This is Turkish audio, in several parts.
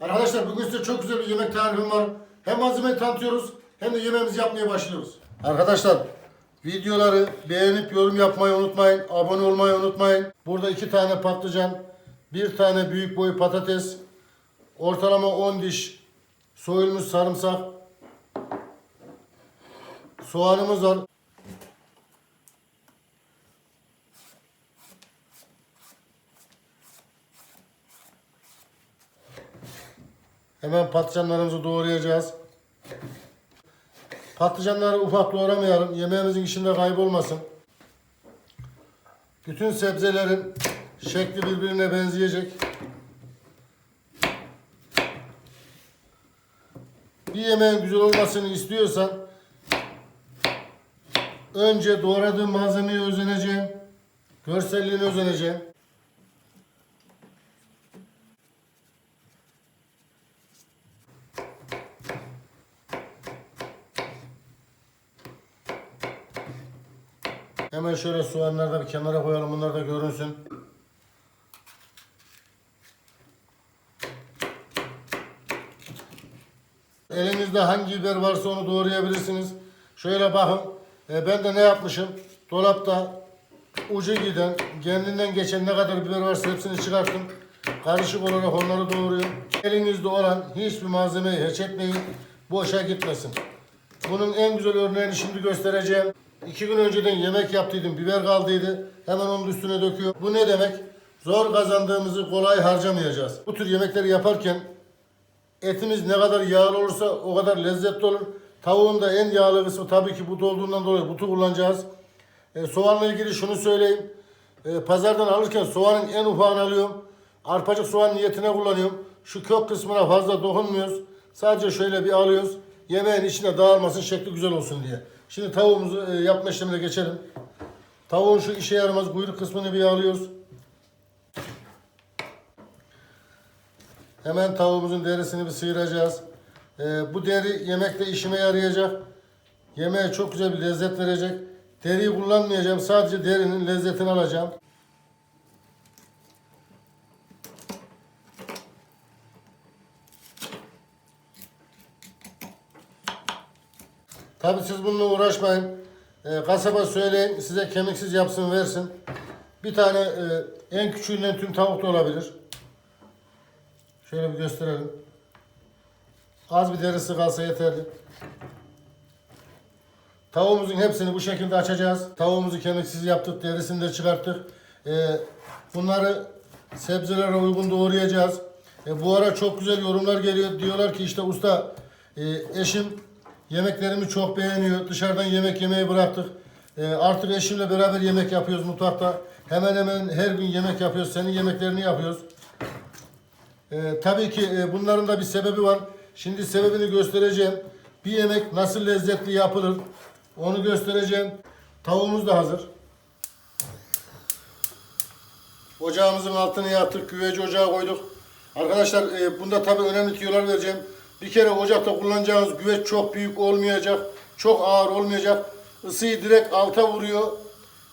Arkadaşlar bugün size çok güzel bir yemek tarifim var. Hem malzemeyi tanıtıyoruz hem de yemeğimizi yapmaya başlıyoruz. Arkadaşlar videoları beğenip yorum yapmayı unutmayın. Abone olmayı unutmayın. Burada iki tane patlıcan, bir tane büyük boy patates, ortalama 10 diş soyulmuş sarımsak, soğanımız var. Hemen patlıcanlarımızı doğrayacağız. Patlıcanları ufak doğramayalım. Yemeğimizin içinde kaybolmasın. Bütün sebzelerin şekli birbirine benzeyecek. Bir yemeğin güzel olmasını istiyorsan önce doğradığın malzemeye özeneceğim. Görselliğine özeneceğim. Hemen şöyle soğanları da bir kenara koyalım. Bunlar da görünsün. Elinizde hangi biber varsa onu doğrayabilirsiniz. Şöyle bakın. E, ben de ne yapmışım? Dolapta ucu giden, kendinden geçen ne kadar biber varsa hepsini çıkarttım. Karışık olarak onları doğruyorum. Elinizde olan hiçbir malzemeyi hiç etmeyin. Boşa gitmesin. Bunun en güzel örneğini şimdi göstereceğim. İki gün önceden yemek yaptıydım. Biber kaldıydı. Hemen onun üstüne döküyor. Bu ne demek? Zor kazandığımızı kolay harcamayacağız. Bu tür yemekleri yaparken etimiz ne kadar yağlı olursa o kadar lezzetli olur. Tavuğun da en yağlı kısmı tabii ki but olduğundan dolayı butu kullanacağız. E, soğanla ilgili şunu söyleyeyim. E, pazardan alırken soğanın en ufağını alıyorum. Arpacık soğan niyetine kullanıyorum. Şu kök kısmına fazla dokunmuyoruz. Sadece şöyle bir alıyoruz. Yemeğin içine dağılmasın, şekli güzel olsun diye. Şimdi tavuğumuzu e, yapma işlemine geçelim. Tavuğun şu işe yaramaz kuyruk kısmını bir alıyoruz. Hemen tavuğumuzun derisini bir sıyıracağız. E, bu deri yemekte işime yarayacak. Yemeğe çok güzel bir lezzet verecek. Deriyi kullanmayacağım. Sadece derinin lezzetini alacağım. Tabi siz bununla uğraşmayın. E, kasaba söyleyin size kemiksiz yapsın versin. Bir tane e, en küçüğünden tüm tavuk da olabilir. Şöyle bir gösterelim. Az bir derisi kalsa yeterli. Tavuğumuzun hepsini bu şekilde açacağız. Tavuğumuzu kemiksiz yaptık, derisini de çıkarttık. E, bunları sebzelere uygun doğrayacağız. E, bu ara çok güzel yorumlar geliyor. Diyorlar ki işte usta e, eşim Yemeklerimi çok beğeniyor. Dışarıdan yemek yemeyi bıraktık. Ee, artık eşimle beraber yemek yapıyoruz mutfakta. Hemen hemen her gün yemek yapıyoruz. Senin yemeklerini yapıyoruz. Ee, tabii ki e, bunların da bir sebebi var. Şimdi sebebini göstereceğim. Bir yemek nasıl lezzetli yapılır onu göstereceğim. Tavuğumuz da hazır. Ocağımızın altını yaktık. Güveci ocağa koyduk. Arkadaşlar e, bunda tabii önemli tüyolar vereceğim. Bir kere ocakta kullanacağınız güveç çok büyük olmayacak. Çok ağır olmayacak. Isıyı direkt alta vuruyor.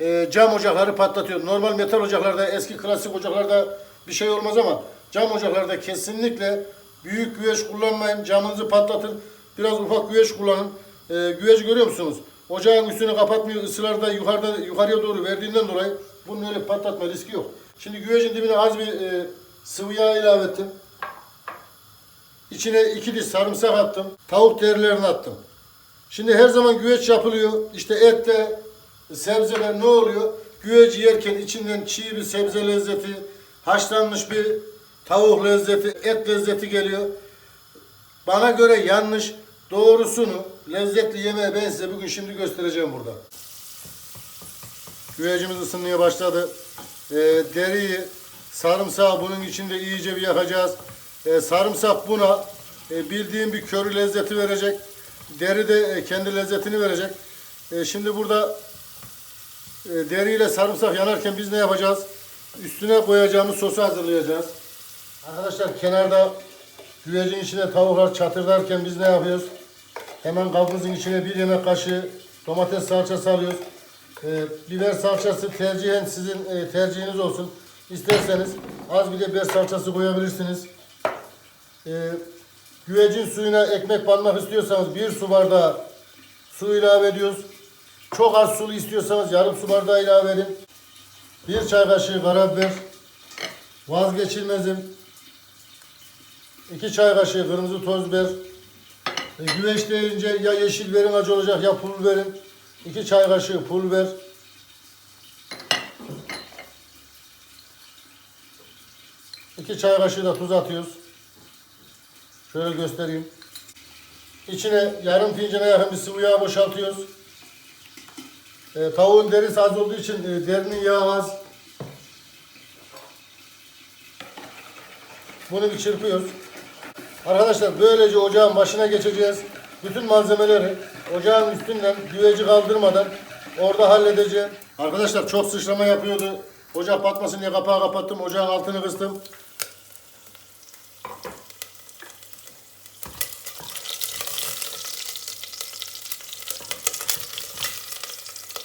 E, cam ocakları patlatıyor. Normal metal ocaklarda, eski klasik ocaklarda bir şey olmaz ama cam ocaklarda kesinlikle büyük güveç kullanmayın. Camınızı patlatın. Biraz ufak güveç kullanın. E, güveci görüyor musunuz? Ocağın üstünü kapatmıyor. Isılar da yukarıda, yukarıya doğru verdiğinden dolayı bunun öyle patlatma riski yok. Şimdi güvecin dibine az bir e, sıvı yağ ilave ettim. İçine iki diş sarımsak attım. Tavuk derilerini attım. Şimdi her zaman güveç yapılıyor. İşte etle, sebzeler ne oluyor? Güveci yerken içinden çiğ bir sebze lezzeti, haşlanmış bir tavuk lezzeti, et lezzeti geliyor. Bana göre yanlış. Doğrusunu, lezzetli yemeği ben size bugün şimdi göstereceğim burada. Güvecimiz ısınmaya başladı. Ee, deriyi, sarımsağı bunun içinde iyice bir yakacağız. Ee, sarımsak buna e, bildiğim bir köri lezzeti verecek. Deri de e, kendi lezzetini verecek. E, şimdi burada e, deri ile sarımsak yanarken biz ne yapacağız? Üstüne koyacağımız sosu hazırlayacağız. Arkadaşlar kenarda güvecin içine tavuklar çatırdarken biz ne yapıyoruz? Hemen kabımızın içine bir yemek kaşığı domates salçası alıyoruz. E, biber salçası tercihen sizin e, tercihiniz olsun. İsterseniz az bir de biber salçası koyabilirsiniz. E, güvecin suyuna ekmek banmak istiyorsanız bir su bardağı su ilave ediyoruz. Çok az sulu istiyorsanız yarım su bardağı ilave edin. Bir çay kaşığı karabiber. Vazgeçilmezim. İki çay kaşığı kırmızı toz biber. E, güveç deyince ya yeşil verin acı olacak ya pul verin. İki çay kaşığı pul biber. İki çay kaşığı da tuz atıyoruz. Şöyle göstereyim. İçine yarım fincana yakın bir sıvı yağ boşaltıyoruz. E, tavuğun derisi az olduğu için e, derinin yağı az. Bunu bir çırpıyoruz. Arkadaşlar böylece ocağın başına geçeceğiz. Bütün malzemeleri ocağın üstünden güveci kaldırmadan orada halledeceğim. Arkadaşlar çok sıçrama yapıyordu. Ocak patmasın diye kapağı kapattım. Ocağın altını kıstım.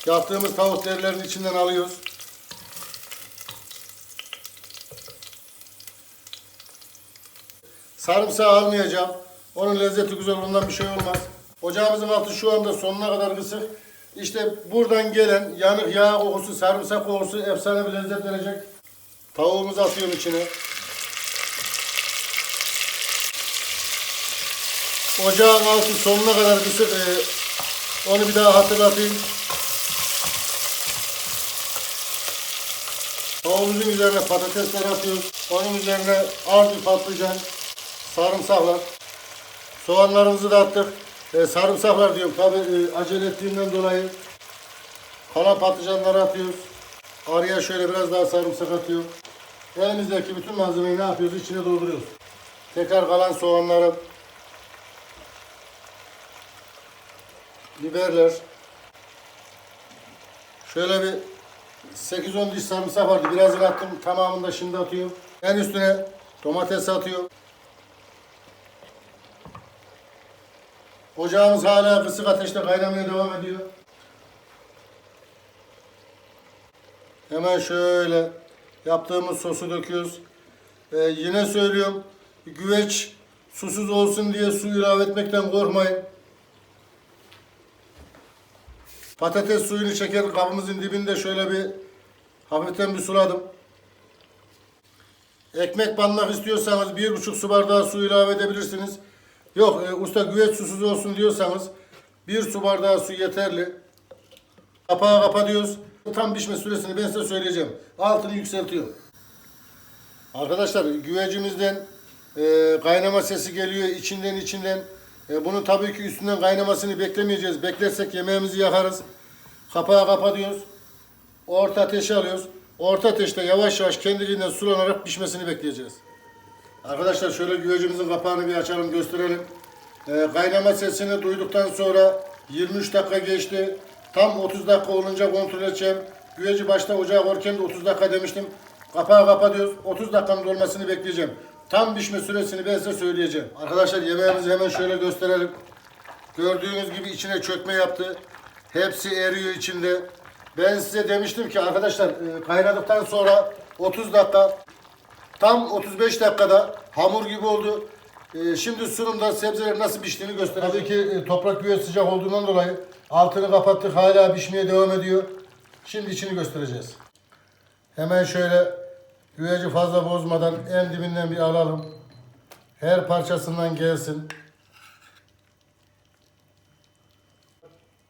Yaptığımız tavuk derilerin içinden alıyoruz. Sarımsağı almayacağım. Onun lezzeti güzel, ondan bir şey olmaz. Ocağımızın altı şu anda sonuna kadar kısık. İşte buradan gelen yanık yağ kokusu, sarımsak kokusu efsane bir lezzet verecek. Tavuğumuzu atıyorum içine. Ocağın altı sonuna kadar kısık. Ee, onu bir daha hatırlatayım. Tavuğumuzun üzerine patatesler atıyoruz. Onun üzerine az bir patlıcan, sarımsaklar. Soğanlarımızı da attık. Ee, sarımsaklar diyorum. Tabi e, acele ettiğimden dolayı kalan patlıcanları atıyoruz. Araya şöyle biraz daha sarımsak atıyorum. Elimizdeki bütün malzemeyi ne yapıyoruz? İçine dolduruyoruz. Tekrar kalan soğanları, biberler, şöyle bir 8-10 diş sarımsak vardı. Birazını attım. Tamamını da şimdi atıyorum. En üstüne domates atıyorum. Ocağımız hala kısık ateşte kaynamaya devam ediyor. Hemen şöyle yaptığımız sosu döküyoruz. Ee, yine söylüyorum. Güveç susuz olsun diye su ilave etmekten korkmayın. Patates suyunu çeker kabımızın dibinde şöyle bir hafiften bir suladım. Ekmek banmak istiyorsanız bir buçuk su bardağı su ilave edebilirsiniz. Yok e, usta güveç susuz olsun diyorsanız bir su bardağı su yeterli. Kapağı kapatıyoruz. Tam pişme süresini ben size söyleyeceğim. Altını yükseltiyor. Arkadaşlar güvecimizden e, kaynama sesi geliyor içinden içinden. E, bunu tabii ki üstünden kaynamasını beklemeyeceğiz. Beklersek yemeğimizi yakarız. Kapağı kapatıyoruz. Orta ateşe alıyoruz. Orta ateşte yavaş yavaş kendiliğinden sulanarak pişmesini bekleyeceğiz. Arkadaşlar şöyle güvecimizin kapağını bir açalım gösterelim. Ee, kaynama sesini duyduktan sonra 23 dakika geçti. Tam 30 dakika olunca kontrol edeceğim. Güveci başta ocağa koyarken de 30 dakika demiştim. Kapağı kapatıyoruz. 30 dakikanın dolmasını bekleyeceğim. Tam pişme süresini ben size söyleyeceğim. Arkadaşlar yemeğimizi hemen şöyle gösterelim. Gördüğünüz gibi içine çökme yaptı. Hepsi eriyor içinde. Ben size demiştim ki arkadaşlar e, kaynadıktan sonra 30 dakika tam 35 dakikada hamur gibi oldu. E, şimdi sunumda sebzeler nasıl piştiğini göstereceğim. Tabii ki e, toprak güveç sıcak olduğundan dolayı altını kapattık hala pişmeye devam ediyor. Şimdi içini göstereceğiz. Hemen şöyle güveci fazla bozmadan en dibinden bir alalım. Her parçasından gelsin.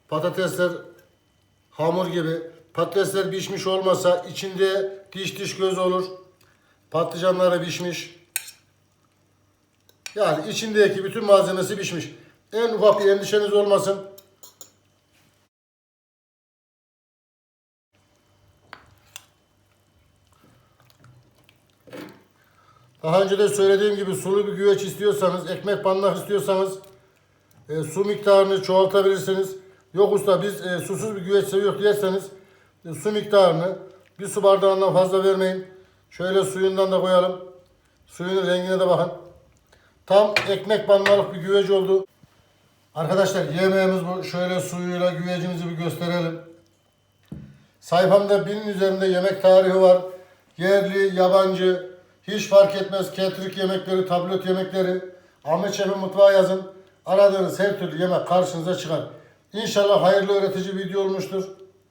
Patatesler hamur gibi. Patatesler pişmiş olmasa içinde diş diş göz olur. Patlıcanları pişmiş. Yani içindeki bütün malzemesi pişmiş. En ufak bir endişeniz olmasın. Daha önce de söylediğim gibi sulu bir güveç istiyorsanız, ekmek banmak istiyorsanız e, su miktarını çoğaltabilirsiniz. Yok usta biz e, susuz bir güveç seviyoruz diyerseniz e, su miktarını bir su bardağından fazla vermeyin. Şöyle suyundan da koyalım. Suyunun rengine de bakın. Tam ekmek banmalık bir güveç oldu. Arkadaşlar yemeğimiz bu. Şöyle suyuyla güvecimizi bir gösterelim. Sayfamda binin üzerinde yemek tarihi var. Yerli, yabancı, Hiç fark etmez. Ketrik yemekleri, tablet yemekleri. Ahmet Şef'in mutfağı yazın. Aradığınız her türlü yemek karşınıza çıkar. İnşallah hayırlı öğretici video olmuştur.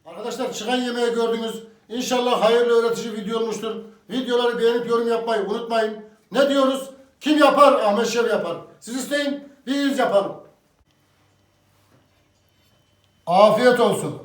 Arkadaşlar çıkan yemeği gördünüz. İnşallah hayırlı öğretici video olmuştur. Videoları beğenip yorum yapmayı unutmayın. Ne diyoruz? Kim yapar? Ahmet Şef yapar. Siz isteyin, biz yapalım. Afiyet olsun.